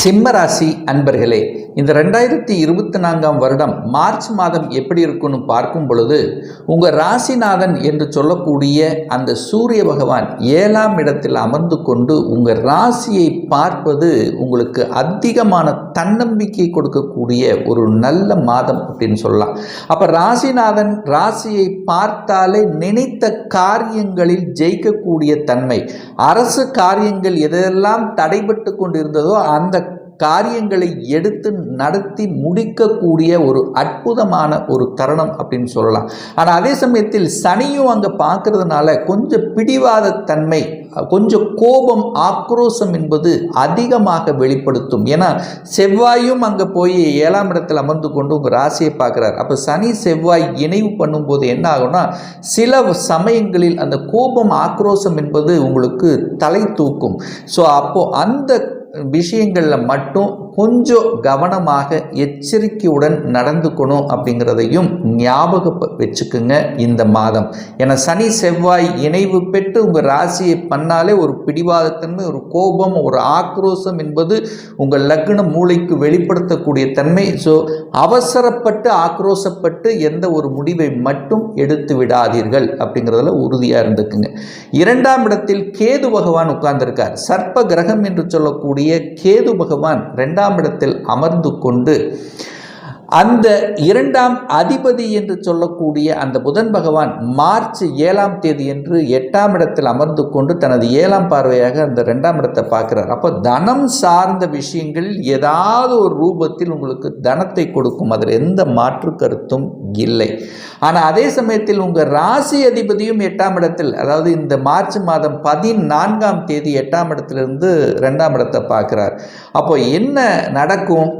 சிம்மராசி அன்பர்களே இந்த ரெண்டாயிரத்தி இருபத்தி நான்காம் வருடம் மார்ச் மாதம் எப்படி இருக்குன்னு பார்க்கும் பொழுது உங்கள் ராசிநாதன் என்று சொல்லக்கூடிய அந்த சூரிய பகவான் ஏழாம் இடத்தில் அமர்ந்து கொண்டு உங்கள் ராசியை பார்ப்பது உங்களுக்கு அதிகமான தன்னம்பிக்கை கொடுக்கக்கூடிய ஒரு நல்ல மாதம் அப்படின்னு சொல்லலாம். அப்போ ராசிநாதன் ராசியை பார்த்தாலே நினைத்த காரியங்களில் ஜெயிக்கக்கூடிய தன்மை அரசு காரியங்கள் எதெல்லாம் தடைபட்டு கொண்டிருந்ததோ அந்த காரியங்களை எடுத்து நடத்தி முடிக்கக்கூடிய ஒரு அற்புதமான ஒரு தருணம் அப்படின்னு சொல்லலாம். ஆனால் அதே சமயத்தில் சனியும் அங்கே பார்க்கறதுனால கொஞ்சம் பிடிவாத தன்மை கொஞ்சம் கோபம் ஆக்ரோஷம் என்பது அதிகமாக வெளிப்படுத்தும். ஏன்னா செவ்வாயும் அங்கே போய் ஏழாம் இடத்தில் அமர்ந்து கொண்டு உங்கள் ராசியை பார்க்குறார். அப்போ சனி செவ்வாய் இணைவு பண்ணும்போது என்ன ஆகும்னா சில சமயங்களில் அந்த கோபம் ஆக்ரோஷம் என்பது உங்களுக்கு தலை தூக்கும். ஸோ அப்போது அந்த விஷயங்களில் மட்டும் கொஞ்சம் கவனமாக எச்சரிக்கையுடன் நடந்துக்கணும் அப்படிங்கிறதையும் ஞாபகம் வச்சுக்குங்க இந்த மாதம். ஏன்னா சனி செவ்வாய் இணைவு பெற்று உங்கள் ராசியை பண்ணாலே ஒரு பிடிவாதத்தன்மை ஒரு கோபம் ஒரு ஆக்ரோஷம் என்பது உங்கள் லக்ன மூளைக்கு வெளிப்படுத்தக்கூடிய தன்மை. ஸோ அவசரப்பட்டு ஆக்ரோஷப்பட்டு எந்த ஒரு முடிவை மட்டும் எடுத்து விடாதீர்கள் அப்படிங்கிறதுல உறுதியாக இருந்துக்குங்க. இரண்டாம் இடத்தில் கேது பகவான் உட்கார்ந்திருக்கார். சர்ப்ப கிரகம் என்று சொல்லக்கூடிய கேது பகவான் ரெண்டாம் இடத்தில் அமர்ந்து கொண்டு அந்த இரண்டாம் அதிபதி என்று சொல்லக்கூடிய அந்த புதன் பகவான் மார்ச் ஏழாம் தேதி என்று எட்டாம் இடத்தில் அமர்ந்து கொண்டு தனது ஏழாம் பார்வையாக அந்த ரெண்டாம் இடத்தை பார்க்கிறார். அப்போ தனம் சார்ந்த விஷயங்கள் ஏதாவது ஒரு ரூபத்தில் உங்களுக்கு தனத்தை கொடுக்கும். அதில் எந்த மாற்று கருத்தும் இல்லை. ஆனால் அதே சமயத்தில் உங்கள் ராசி அதிபதியும் எட்டாம் இடத்தில் அதாவது இந்த மார்ச் மாதம் பதினான்காம் தேதி எட்டாம் இடத்திலிருந்து ரெண்டாம் இடத்தை பார்க்குறார். அப்போ என்ன நடக்கும்?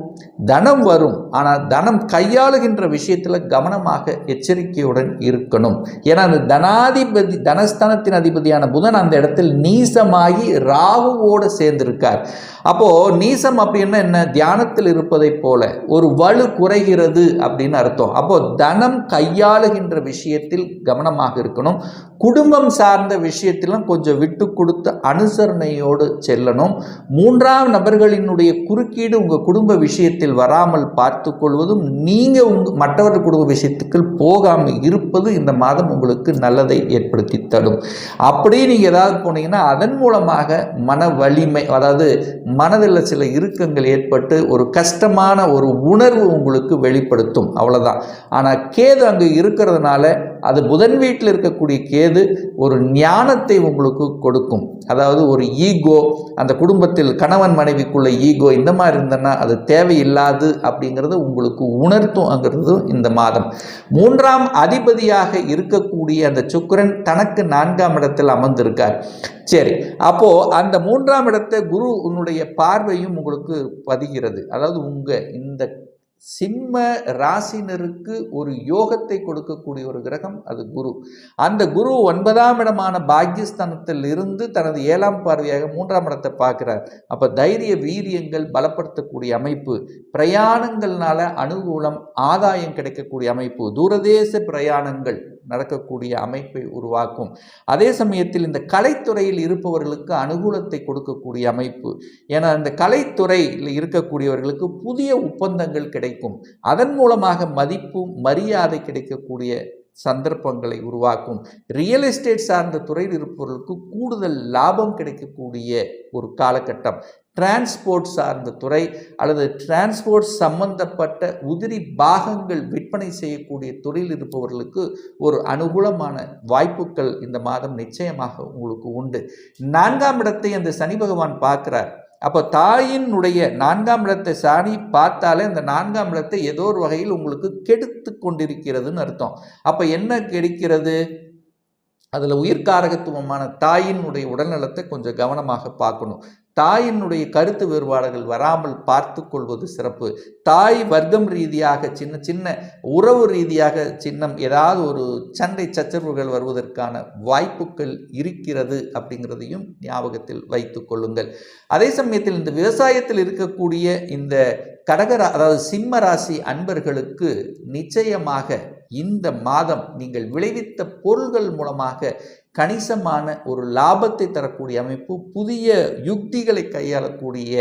தனம் வரும். ஆனால் தனம் கையாளுகின்ற விஷயத்தில் கவனமாக எச்சரிக்கையுடன் இருக்கணும். ஏன்னா அந்த தனாதிபதி தனஸ்தானத்தின் அதிபதியான புதன் அந்த இடத்தில் நீசமாகி ராகுவோடு சேர்ந்திருக்கார். அப்போது நீசம் அப்படின்னா என்ன? தியானத்தில் இருப்பதைப் போல ஒரு வலு குறைகிறது அப்படின்னு அர்த்தம். அப்போது தனம் கையாளுகின்ற விஷயத்தில் கவனமாக இருக்கணும். குடும்பம் சார்ந்த விஷயத்திலும் கொஞ்சம் விட்டு கொடுத்து அனுசரணையோடு செல்லணும். மூன்றாம் நபர்களினுடைய குறுக்கீடு உங்கள் குடும்ப விஷயம் விஷயத்தில் வராமல் பார்த்து கொள்வதும் நீங்கள் உங்கள் மற்றவர்கள் குடும்ப விஷயத்துக்கு போகாமல் இருப்பது இந்த மாதம் உங்களுக்கு நல்லதை ஏற்படுத்தி தரும். அப்படியே நீங்கள் ஏதாவது போனீங்கன்னா அதன் மூலமாக மன வலிமை அதாவது மனதில் சில இறுக்கங்கள் ஏற்பட்டு ஒரு கஷ்டமான ஒரு உணர்வு உங்களுக்கு வெளிப்படுத்தும். அவ்வளோதான் ஆனால் கேது அங்கே இருக்கிறதுனால அது புதன் வீட்டில் இருக்கக்கூடிய கேது ஒரு ஞானத்தை உங்களுக்கு கொடுக்கும். அதாவது ஒரு ஈகோ அந்த குடும்பத்தில் கணவன் மனைவிக்குள்ள ஈகோ இந்த மாதிரி இருந்தன்னா அது தேவையில்லாது அப்படிங்கிறது உங்களுக்கு உணர்த்தும்ங்கிறது இந்த மாதம். மூன்றாம் அதிபதியாக இருக்கக்கூடிய அந்த சுக்கரன் தனக்கு நான்காம் இடத்தில் அமர்ந்திருக்கார். சரி அப்போ அந்த மூன்றாம் இடத்தை குரு உன்னுடைய பார்வையும் உங்களுக்கு பதிகிறது. அதாவது உங்க இந்த சிம்ம ராசினருக்கு ஒரு யோகத்தை கொடுக்கக்கூடிய ஒரு கிரகம் அது குரு. அந்த குரு ஒன்பதாம் இடமான பாக்யஸ்தானத்தில் இருந்து தனது ஏழாம் பார்வையாக மூன்றாம் இடத்தை பார்க்கிறார். அப்போ தைரிய வீரியங்கள் பலப்படுத்தக்கூடிய அமைப்பு பிரயாணங்கள்னால அனுகூலம் ஆதாயம் கிடைக்கக்கூடிய அமைப்பு தூரதேச பிரயாணங்கள் நடக்கக்கூடிய அமைப்பை உருவாக்கும். அதே சமயத்தில் இந்த கலைத்துறையில் இருப்பவர்களுக்கு அனுகூலத்தை கொடுக்கக்கூடிய அமைப்பு. ஏன்னா இந்த கலைத்துறையில் இருக்கக்கூடியவர்களுக்கு புதிய ஒப்பந்தங்கள் கிடைக்கும். அதன் மூலமாக மதிப்பு மரியாதை கிடைக்கக்கூடிய சந்தர்ப்பங்களை உருவாக்கும். ரியல் எஸ்டேட் சார்ந்த துறையில் இருப்பவர்களுக்கு கூடுதல் லாபம் கிடைக்கக்கூடிய ஒரு காலகட்டம். டிரான்ஸ்போர்ட் சார்ந்த துறை அல்லது டிரான்ஸ்போர்ட் சம்பந்தப்பட்ட உதிரி பாகங்கள் விற்பனை செய்யக்கூடிய தொழில் இருப்பவர்களுக்கு ஒரு அனுகூலமான வாய்ப்புகள் இந்த மாதம் நிச்சயமாக உங்களுக்கு உண்டு. நான்காம் இடத்தை அந்த சனி பகவான் பார்க்கிறார். அப்போ தாயினுடைய நான்காம் இடத்தை சாணி பார்த்தாலே அந்த நான்காம் இடத்தை ஏதோ ஒரு வகையில் உங்களுக்கு கெடுத்து கொண்டிருக்கிறதுன்னு அர்த்தம். அப்போ என்ன கெடுக்கிறது? அதில் உயிர்காரகத்துவமான தாயினுடைய உடல்நலத்தை கொஞ்சம் கவனமாக பார்க்கணும். தாயினுடைய கருத்து வேறுபாடுகள் வராமல் பார்த்து கொள்வது சிறப்பு. தாய் வர்க்கம் ரீதியாக சின்ன சின்ன உறவு ரீதியாக சின்னம் ஏதாவது ஒரு சண்டை சச்சரவுகள் வருவதற்கான வாய்ப்புகள் இருக்கிறது அப்படிங்கிறதையும் ஞாபகத்தில் வைத்து கொள்ளுங்கள். அதே சமயத்தில் இந்த விவசாயத்தில் இருக்கக்கூடிய இந்த கடகரா அதாவது சிம்ம ராசி அன்பர்களுக்கு நிச்சயமாக இந்த மாதம் நீங்கள் விளைவித்த பொருள்கள் மூலமாக கணிசமான ஒரு லாபத்தை தரக்கூடிய அமைப்பு புதிய யுக்திகளை கையாளக்கூடிய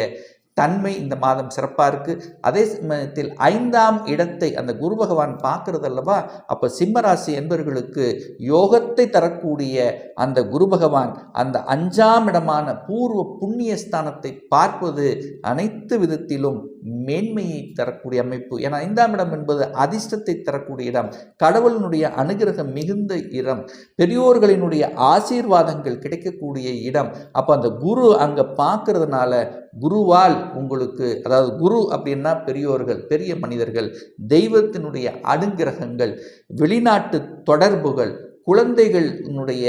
தன்மை இந்த மாதம் சிறப்பாக இருக்குது அதே சமயத்தில் ஐந்தாம் இடத்தை அந்த குரு பகவான் பார்க்கறது அல்லவா? அப்போ சிம்மராசி என்பவர்களுக்கு யோகத்தை தரக்கூடிய அந்த குரு பகவான் அந்த அஞ்சாம் இடமான பூர்வ புண்ணிய ஸ்தானத்தை பார்ப்பது அனைத்து விதத்திலும் மேன்மையை தரக்கூடிய அமைப்பு. ஏன்னா ஐந்தாம் இடம் என்பது அதிர்ஷ்டத்தை தரக்கூடிய இடம். கடவுளினுடைய அனுகிரகம் மிகுந்த இடம். பெரியோர்களினுடைய ஆசீர்வாதங்கள் கிடைக்கக்கூடிய இடம். அப்போ அந்த குரு அங்கே பார்க்கறதுனால குருவால் உங்களுக்கு அதாவது குரு அப்படின்னா பெரியோர்கள் பெரிய மனிதர்கள் தெய்வத்தினுடைய அனுகிரகங்கள் வெளிநாட்டு தொடர்புகள் குழந்தைகளினுடைய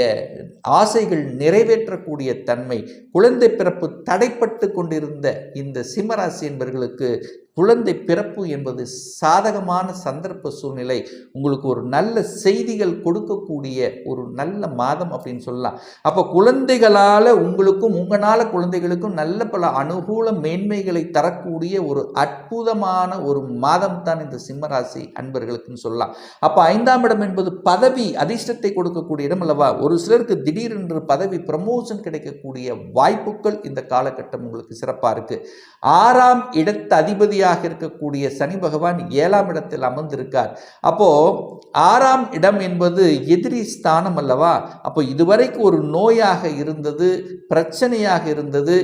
ஆசைகள் நிறைவேற்றக்கூடிய தன்மை குழந்தை பிறப்பு தடைப்பட்டு கொண்டிருந்த இந்த சிம்மராசி என்பவர்களுக்கு குழந்தை பிறப்பு என்பது சாதகமான சந்தர்ப்ப சூழ்நிலை. உங்களுக்கு ஒரு நல்ல செய்திகள் கொடுக்கக்கூடிய ஒரு நல்ல மாதம் அப்படின்னு சொல்லலாம். அப்போ குழந்தைகளால் உங்களுக்கும் உங்களால் குழந்தைகளுக்கும் நல்ல பல அனுகூல மேன்மைகளை தரக்கூடிய ஒரு அற்புதமான ஒரு மாதம் தான் இந்த சிம்மராசி அன்பர்களுக்குன்னு சொல்லலாம். அப்போ ஐந்தாம் இடம் என்பது பதவி அதிர்ஷ்டத்தை கொடுக்கக்கூடிய இடம் அல்லவா? ஒரு சிலருக்கு திடீரென்று பதவி ப்ரமோஷன் கிடைக்கக்கூடிய வாய்ப்புகள் இந்த காலகட்டம் உங்களுக்கு சிறப்பாக இருக்குது ஆறாம் இடத்த அதிபதியாக இருக்கக்கூடிய சனி பகவான் ஏழாம் இடத்தில் அமர்ந்திருக்கார். அப்போ ஆறாம் இடம் என்பது எதிரி ஸ்தானம் அல்லவா? அப்போ இதுவரைக்கும் ஒரு நோயாக இருந்தது பிரச்சனையாக இருந்தது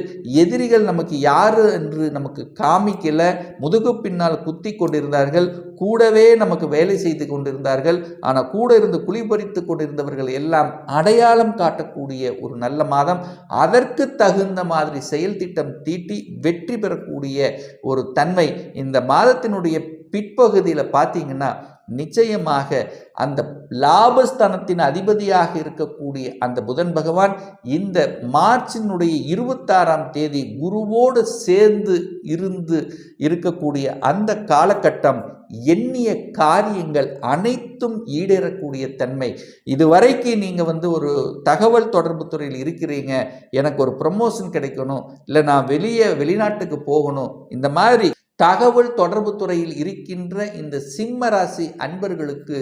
எதிரிகள் நமக்கு யாரு என்று நமக்கு காமிக்கல முதுகு பின்னால் குத்தி கொண்டிருந்தார்கள் கூடவே நமக்கு வேலை செய்து கொண்டிருந்தார்கள் ஆனால் கூட இருந்து குளிபறித்து கொண்டிருந்தவர்கள் எல்லாம் அடையாளம் காட்டக்கூடிய ஒரு நல்ல மாதம். அதற்கு தகுந்த மாதிரி செயல் திட்டம் தீட்டி வெற்றி பெறக்கூடிய ஒரு தன்மை இந்த மாதத்தினுடைய பிற்பகுதியில் பார்த்தீங்கன்னா நிச்சயமாக அந்த லாபஸ்தானத்தின் அதிபதியாக இருக்கக்கூடிய அந்த புதன் பகவான் இந்த மார்ச்சினுடைய இருபத்தாறாம் தேதி குருவோடு சேர்ந்து இருந்து இருக்கக்கூடிய அந்த காலகட்டம் எண்ணிய காரியங்கள் அனைத்தும் ஈடேறக்கூடிய தன்மை. இதுவரைக்கு நீங்கள் வந்து ஒரு தகவல் தொடர்பு துறையில் இருக்கிறீங்க எனக்கு ஒரு ப்ரமோஷன் கிடைக்கணும் இல்லை நான் வெளியே வெளிநாட்டுக்கு போகணும் இந்த மாதிரி தகவல் தொடர்பு துறையில் இருக்கின்ற இந்த சிம்ம ராசி அன்பர்களுக்கு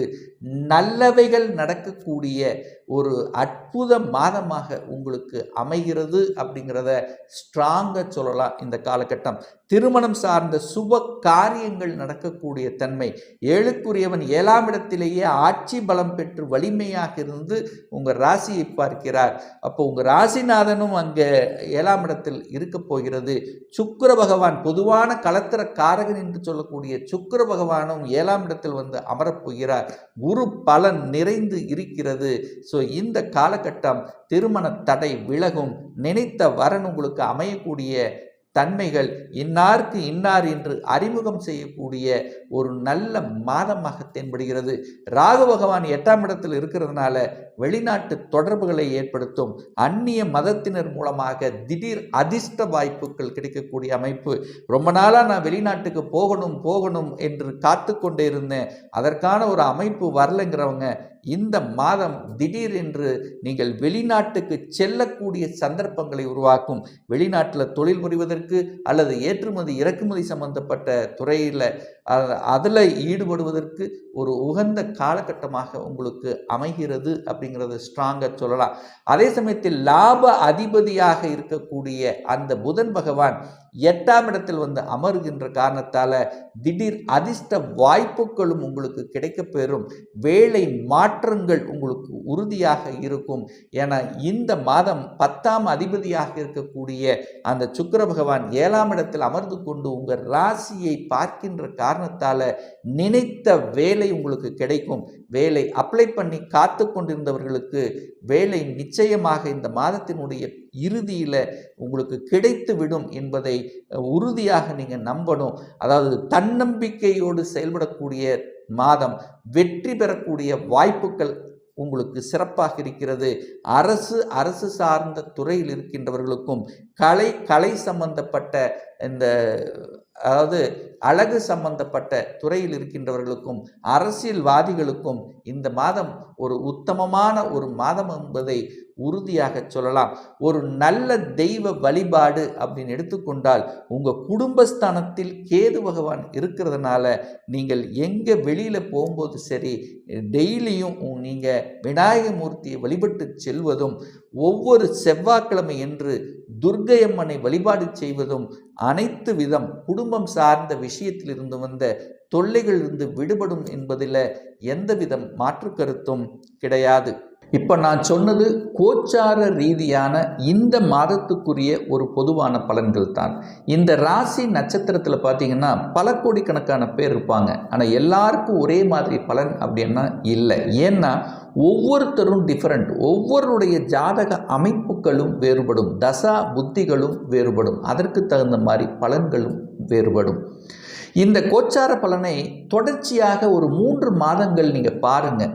நல்லவைகள் நடக்கக்கூடிய ஒரு அற்புத மாதமாக உங்களுக்கு அமைகிறது அப்படிங்கிறத ஸ்ட்ராங்காக சொல்லலாம் இந்த காலகட்டம். திருமணம் சார்ந்த சுப காரியங்கள் நடக்கக்கூடிய தன்மை. ஏழுக்குரியவன் ஏழாம் இடத்திலேயே ஆட்சி பலம் பெற்று வலிமையாக இருந்து உங்கள் ராசியை பார்க்கிறார். அப்போ உங்கள் ராசிநாதனும் அங்கே ஏழாம் இடத்தில் இருக்க போகிறது. சுக்கிர பகவான் பொதுவான கலத்திர காரகன் என்று சொல்லக்கூடிய சுக்கிர பகவானும் ஏழாம் இடத்தில் வந்து அமரப்போகிறார் குரு பலன் நிறைந்து இருக்கிறது. ஸோ ஸோ இந்த காலகட்டம் திருமண தடை விலகும். நினைத்த வரன் உங்களுக்கு அமையக்கூடிய தன்மைகள் இன்னாருக்கு இன்னார் என்று அறிமுகம் செய்யக்கூடிய ஒரு நல்ல மாதமாக தென்படுகிறது. ராகு பகவான் எட்டாம் இடத்தில் இருக்கிறதுனால வெளிநாட்டு தொடர்புகளை ஏற்படுத்தும். அந்நிய மதத்தினர் மூலமாக திடீர் அதிர்ஷ்ட வாய்ப்புகள் கிடைக்கக்கூடிய அமைப்பு. ரொம்ப நாளாக நான் வெளிநாட்டுக்கு போகணும் போகணும் என்று காத்து கொண்டே இருந்தேன். அதற்கான ஒரு அமைப்பு வரலைங்கிறவங்க இந்த மாதம் திடீரென்று நீங்கள் வெளிநாட்டுக்கு செல்லக்கூடிய சந்தர்ப்பங்களை உருவாக்கும். வெளிநாட்டில் தொழில் புரிவதற்கு அல்லது ஏற்றுமதி இறக்குமதி சம்பந்தப்பட்ட துறையில் அதில் ஈடுபடுவதற்கு ஒரு உகந்த காலகட்டமாக உங்களுக்கு அமைகிறது அப்படிங்கிறத ஸ்ட்ராங்காக சொல்லலாம். அதே சமயத்தில் லாப அதிபதியாக இருக்கக்கூடிய அந்த புதன் பகவான் எட்டாம் இடத்தில் வந்து அமருகின்ற காரணத்தால் திடீர் அதிர்ஷ்ட வாய்ப்புகளும் உங்களுக்கு கிடைக்கப்பெறும். வேலை மாற்றங்கள் உங்களுக்கு உறுதியாக இருக்கும். என இந்த மாதம் பத்தாம் அதிபதியாக இருக்கக்கூடிய அந்த சுக்கர பகவான் ஏழாம் இடத்தில் அமர்ந்து கொண்டு உங்கள் ராசியை பார்க்கின்ற காரணத்தால் நினைத்த வேலை உங்களுக்கு கிடைக்கும். வேலை அப்ளை பண்ணி காத்து கொண்டிருந்தவர்களுக்கு வேலை நிச்சயமாக இந்த மாதத்தினுடைய இறுதியில் உங்களுக்கு கிடைத்து விடும் என்பதை உறுதியாக நீங்கள் நம்பணும். அதாவது தன்னம்பிக்கையோடு செயல்படக்கூடிய மாதம் வெற்றி பெறக்கூடிய வாய்ப்புகள் உங்களுக்கு சிறப்பாக இருக்கிறது. அரசு அரசு சார்ந்த துறையில் இருக்கின்றவர்களுக்கும் கலை கலை சம்பந்தப்பட்ட இந்த அதாவது அழகு சம்பந்தப்பட்ட துறையில் இருக்கின்றவர்களுக்கும் அரசியல்வாதிகளுக்கும் இந்த மாதம் ஒரு உத்தமமான ஒரு மாதம் என்பதை உறுதியாக சொல்லலாம். ஒரு நல்ல தெய்வ வழிபாடு அப்படின்னு எடுத்துக்கொண்டால் உங்கள் குடும்பஸ்தானத்தில் கேது பகவான் இருக்கிறதுனால நீங்கள் எங்கே வெளியில் போகும்போது சரி டெய்லியும் நீங்கள் விநாயகமூர்த்தியை வழிபட்டு செல்வதும் ஒவ்வொரு செவ்வாய்க்கிழமை என்று துர்க்கையம்மனை வழிபாடு செய்வதும் அனைத்து விதம் குடும்பம் சார்ந்த விஷயத்திலிருந்து வந்த தொல்லைகளிலிருந்து விடுபடும் என்பதில் எந்தவிதம் மாற்று கருத்தும் கிடையாது. இப்போ நான் சொன்னது கோச்சார ரீதியான இந்த மாதத்துக்குரிய ஒரு பொதுவான பலன்கள் தான். இந்த ராசி நட்சத்திரத்தில் பார்த்தீங்கன்னா பல கோடிக்கணக்கான பேர் இருப்பாங்க. ஆனால் எல்லாருக்கும் ஒரே மாதிரி பலன் அப்படின்னா இல்லை. ஏன்னா ஒவ்வொருத்தரும் டிஃப்ரெண்ட் ஒவ்வொருடைய ஜாதக அமைப்புகளும் வேறுபடும். தசா புத்திகளும் வேறுபடும். அதற்கு தகுந்த மாதிரி பலன்களும் வேறுபடும். இந்த கோச்சார பலனை தொடர்ச்சியாக ஒரு மூன்று மாதங்கள் நீங்கள் பாருங்கள்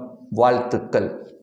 வாழ்த்துக்கள்.